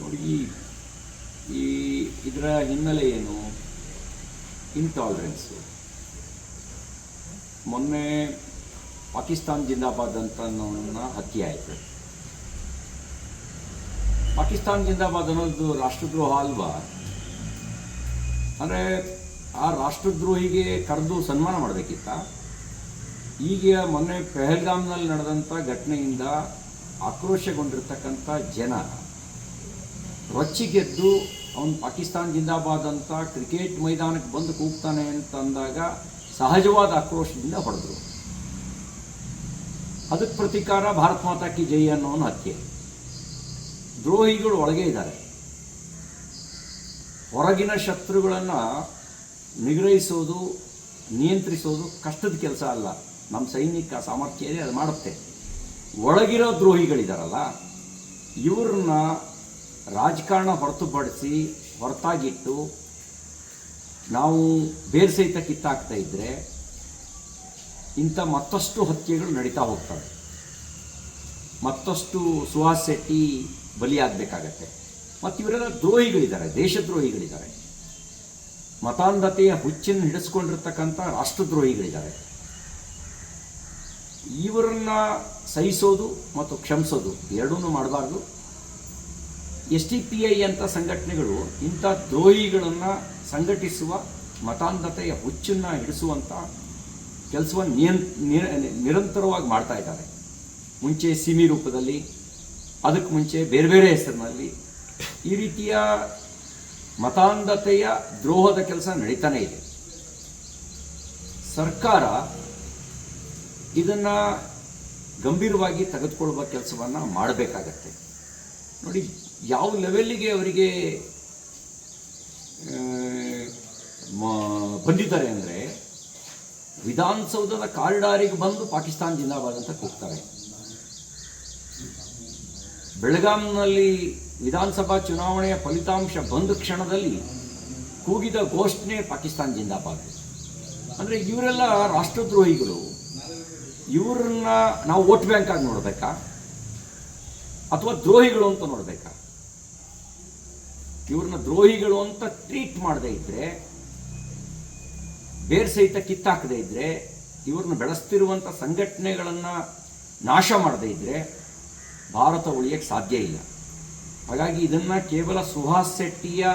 ನೋಡಿ, ಈ- ಈ ಇದರ ಹಿನ್ನೆಲೆ ಏನು ಇಂಟಾಲರೆನ್ಸು ಮೊನ್ನೆ ಪಾಕಿಸ್ತಾನ್ ಜಿಂದಾಬಾದ್ ಅಂತ ಹತ್ಯೆ ಆಯಿತು. ಪಾಕಿಸ್ತಾನ್ ಜಿಂದಾಬಾದ್ ಅನ್ನೋದು ರಾಷ್ಟ್ರದ್ರೋಹ ಅಲ್ವಾ? ಅಂದರೆ ಆ ರಾಷ್ಟ್ರದ್ರೋಹಿಗೆ ಕರೆದು ಸನ್ಮಾನ ಮಾಡಬೇಕಿತ್ತ? ಈಗ ಮೊನ್ನೆ ಪೆಹಲ್ಗಾಮ್ನಲ್ಲಿ ನಡೆದಂಥ ಘಟನೆಯಿಂದ ಆಕ್ರೋಶಗೊಂಡಿರ್ತಕ್ಕಂಥ ಜನ ರೊಚ್ಚಿಗೆದ್ದು ಅವನು ಪಾಕಿಸ್ತಾನ್ ಜಿಂದಾಬಾದ್ ಅಂತ ಕ್ರಿಕೆಟ್ ಮೈದಾನಕ್ಕೆ ಬಂದು ಕೂಗ್ತಾನೆ ಅಂತ ಅಂದಾಗ ಸಹಜವಾದ ಆಕ್ರೋಶದಿಂದ ಹೊಡೆದ್ರು. ಅದಕ್ಕೆ ಪ್ರತಿಕಾರ ಭಾರತ್ ಮಾತಾ ಕಿ ಜೈ ಅನ್ನೋನು ಹತ್ಯೆ. ದ್ರೋಹಿಗಳು ಒಳಗೆ ಇದ್ದಾರೆ. ಹೊರಗಿನ ಶತ್ರುಗಳನ್ನು ನಿಗ್ರಹಿಸೋದು, ನಿಯಂತ್ರಿಸೋದು ಕಷ್ಟದ ಕೆಲಸ ಅಲ್ಲ. ನಮ್ಮ ಸೈನಿಕ ಸಾಮರ್ಥ್ಯ ಇದೆ, ಅದು ಮಾಡುತ್ತೆ. ಒಳಗಿರೋ ದ್ರೋಹಿಗಳಿದಾರಲ್ಲ, ಇವ್ರನ್ನ ರಾಜಕಾರಣ ಹೊರತುಪಡಿಸಿ ಹೊರತಾಗಿಟ್ಟು ನಾವು ಬೇರೆ ಸಹಿತ ಕಿತ್ತಾಗ್ತಾ ಇದ್ದರೆ ಇಂಥ ಮತ್ತಷ್ಟು ಹತ್ಯೆಗಳು ನಡೀತಾ ಹೋಗ್ತವೆ. ಮತ್ತಷ್ಟು ಸುಹಾಸ್ ಶೆಟ್ಟಿ ಬಲಿಯಾಗಬೇಕಾಗತ್ತೆ. ಮತ್ತು ಇವರೆಲ್ಲ ದ್ರೋಹಿಗಳಿದ್ದಾರೆ, ದೇಶದ್ರೋಹಿಗಳಿದ್ದಾರೆ. ಮತಾಂಧತೆಯ ಹುಚ್ಚನ್ನು ಹಿಡಿಸ್ಕೊಂಡಿರ್ತಕ್ಕಂಥ ರಾಷ್ಟ್ರದ್ರೋಹಿಗಳಿದ್ದಾರೆ. ಇವರನ್ನ ಸಹಿಸೋದು ಮತ್ತು ಕ್ಷಮಿಸೋದು ಎರಡೂ ಮಾಡಬಾರ್ದು. ಎಸ್ ಟಿ ಪಿ ಐ ಅಂತ ಸಂಘಟನೆಗಳು ಇಂಥ ದ್ರೋಹಿಗಳನ್ನು ಸಂಘಟಿಸುವ ಮತಾಂಧತೆಯ ಹುಚ್ಚನ್ನು ಹಿಡಿಸುವಂಥ ಕೆಲಸವನ್ನು ನಿಯನ್ ನಿರಂತರವಾಗಿ ಮಾಡ್ತಾ ಇದ್ದಾರೆ. ಮುಂಚೆ ಸಿಮಿ ರೂಪದಲ್ಲಿ ಅದಕ್ಕೆ ಮುಂಚೆ ಬೇರೆ ಬೇರೆ ಹೆಸರಿನಲ್ಲಿ ಈ ರೀತಿಯ ಮತಾಂಧತೆಯ ದ್ರೋಹದ ಕೆಲಸ ನಡೀತಾನೆ ಇದೆ. ಸರ್ಕಾರ ಇದನ್ನು ಗಂಭೀರವಾಗಿ ತೆಗೆದುಕೊಳ್ಳುವ ಕೆಲಸವನ್ನು ಮಾಡಬೇಕಾಗತ್ತೆ. ನೋಡಿ ಯಾವ ಲೆವೆಲ್ಲಿಗೆ ಅವರಿಗೆ ಬಂದಿದ್ದಾರೆ ಅಂದರೆ ವಿಧಾನಸೌಧದ ಕಾರಿಡಾರಿಗೆ ಬಂದು ಪಾಕಿಸ್ತಾನ ಜಿಂದಾಬಾದ್ ಅಂತ ಕೂಗ್ತಾರೆ ಬೆಳಗಾಂನಲ್ಲಿ ವಿಧಾನಸಭಾ ಚುನಾವಣೆಯ ಫಲಿತಾಂಶ ಬಂದ ಕ್ಷಣದಲ್ಲಿ ಕೂಗಿದ ಘೋಷಣೆ ಪಾಕಿಸ್ತಾನ್ ಜಿಂದಾಬಾದ್. ಅಂದರೆ ಇವರೆಲ್ಲ ರಾಷ್ಟ್ರದ್ರೋಹಿಗಳು. ಇವ್ರನ್ನ ನಾವು ವೋಟ್ ಬ್ಯಾಂಕ್ ಆಗಿ ನೋಡಬೇಕಾ? ಅಥವಾ ದ್ರೋಹಿಗಳು ಅಂತ ನೋಡಬೇಕಾ? ಇವ್ರನ್ನ ದ್ರೋಹಿಗಳು ಅಂತ ಟ್ರೀಟ್ ಮಾಡದೇ ಇದ್ರೆ, ಬೇರ್ ಸಹಿತ ಕಿತ್ತಾಕದೇ ಇದ್ರೆ, ಇವ್ರನ್ನ ಬೆಳೆಸ್ತಿರುವಂಥ ಸಂಘಟನೆಗಳನ್ನು ನಾಶ ಮಾಡದೇ ಇದ್ರೆ ಭಾರತ ಉಳಿಯಕ್ಕೆ ಸಾಧ್ಯ ಇಲ್ಲ. ಹಾಗಾಗಿ ಇದನ್ನು ಕೇವಲ ಸುಹಾಸ್ ಶೆಟ್ಟಿಯ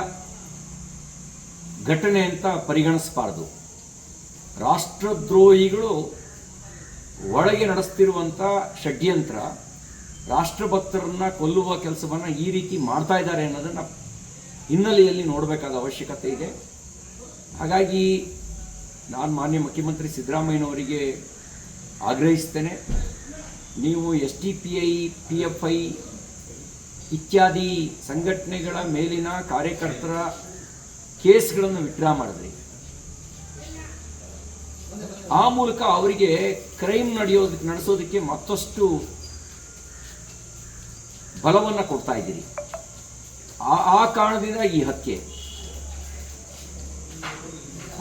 ಘಟನೆ ಅಂತ ಪರಿಗಣಿಸಬಾರ್ದು. ರಾಷ್ಟ್ರದ್ರೋಹಿಗಳು ಒಳಗೆ ನಡೆಸ್ತಿರುವಂಥ ಷಡ್ಯಂತ್ರ ರಾಷ್ಟ್ರಭಕ್ತರನ್ನ ಕೊಲ್ಲುವ ಕೆಲಸವನ್ನು ಈ ರೀತಿ ಮಾಡ್ತಾ ಇದ್ದಾರೆ ಅನ್ನೋದನ್ನು ಹಿನ್ನೆಲೆಯಲ್ಲಿ ನೋಡಬೇಕಾದ ಅವಶ್ಯಕತೆ ಇದೆ. ಹಾಗಾಗಿ ನಾನು ಮಾನ್ಯ ಮುಖ್ಯಮಂತ್ರಿ ಸಿದ್ದರಾಮಯ್ಯನವರಿಗೆ ಆಗ್ರಹಿಸ್ತೇನೆ. ನೀವು S T P I, P F I ಇತ್ಯಾದಿ ಸಂಘಟನೆಗಳ ಮೇಲಿನ ಕಾರ್ಯಕರ್ತರ ಕೇಸ್ಗಳನ್ನು ವಿಡ್ರಾ ಮಾಡಿದ್ರಿ. ಆ ಮೂಲಕ ಅವರಿಗೆ ಕ್ರೈಮ್ ನಡೆಯೋದಕ್ಕೆ ನಡೆಸೋದಕ್ಕೆ ಮತ್ತಷ್ಟು ಬಲವನ್ನು ಕೊಡ್ತಾ ಇದ್ದೀರಿ. ಆ ಆ ಕಾರಣದಿಂದ ಈ ಹತ್ಯೆ.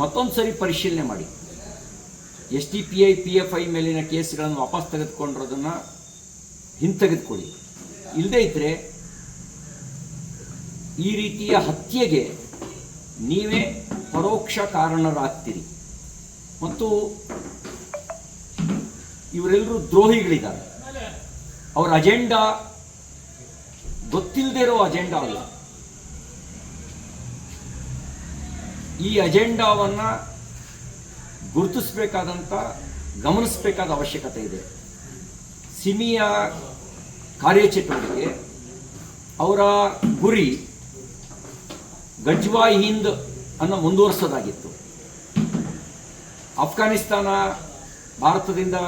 ಮತ್ತೊಂದು ಸರಿ ಪರಿಶೀಲನೆ ಮಾಡಿ. S T P I, P F I ಮೇಲಿನ ಕೇಸ್ಗಳನ್ನು ವಾಪಸ್ ತೆಗೆದುಕೊಂಡಿರೋದನ್ನು ಹಿಂತೆಗೆದುಕೊಳ್ಳಿ. ಇಲ್ಲದೇ ಇದ್ದರೆ ಈ ರೀತಿಯ ಹತ್ಯೆಗೆ ನೀವೇ ಪರೋಕ್ಷ ಕಾರಣರಾಗ್ತೀರಿ. ಮತ್ತು ಇವರೆಲ್ಲರೂ ದ್ರೋಹಿಗಳಿದ್ದಾರೆ. ಅವರ ಅಜೆಂಡಾ ಗೊತ್ತಿಲ್ಲದೆ ಇರೋ ಅಜೆಂಡಾ ಅಲ್ಲ. ಈ ಅಜೆಂಡಾವನ್ನು ಗುರುತಿಸಬೇಕಾದಂಥ ಗಮನಿಸಬೇಕಾದ ಅವಶ್ಯಕತೆ ಇದೆ. ಸಿಮಿಯ ಕಾರ್ಯಚಟುವಟಿಕೆ, ಅವರ ಗುರಿ ಗಜ್ವಾಯ್ ಹಿಂದ್ ಅನ್ನು ಮುಂದುವರಿಸೋದಾಗಿತ್ತು. ಅಫ್ಘಾನಿಸ್ತಾನ ಭಾರತದಿಂದ